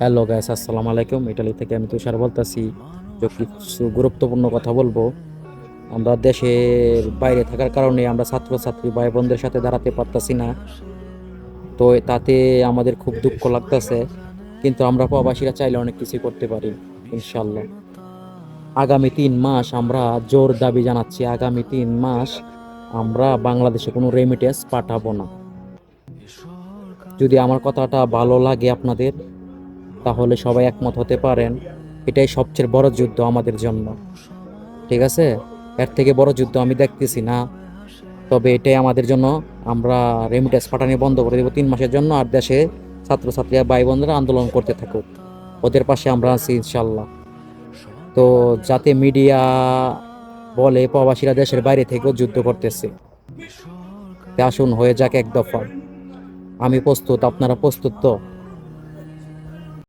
Hello gas আসসালামু আলাইকুম। Italy থেকে আমি তুষার বলতেছি। কিছু গুরুত্বপূর্ণ কথা বলব। আমরা দেশের বাইরে থাকার কারণে আমরা ছাত্রছাত্রী ভাই বোনদের সাথে দাঁড়াতে পারতাছি না। তো তাতে আমাদের খুব দুঃখ লাগতেছে। কিন্তু আমরা প্রবাসীরা চাইলে অনেক কিছু করতে পারি ইনশাল্লাহ আগামী তিন মাস আমরা জোর দাবি জানাচ্ছি, আগামী তিন মাস আমরা বাংলাদেশে কোনো রেমিটেন্স পাঠাবো না। যদি আমার কথাটা ভালো লাগে আপনাদের, তাহলে সবাই একমত হতে পারেন। এটাই সবচেয়ে বড় যুদ্ধ আমাদের জন্য। ঠিক আছে? এর থেকে বড় যুদ্ধ আমি দেখতেছি না। তবে এটাই আমাদের জন্য। আমরা রেমিটেন্স পাঠানি বন্ধ করে দেবো তিন মাসের জন্য আর দেশে ছাত্রছাত্রীরা ভাই বোনরা আন্দোলন করতে থাকুক। ওদের পাশে আমরা আছি ইনশাল্লাহ তো যাতে মিডিয়া বলে, প্রবাসীরা দেশের বাইরে থেকেও যুদ্ধ করতেছে। আসুন, হয়ে যাক এক দফা। আমি প্রস্তুত আপনারা প্রস্তুত তো?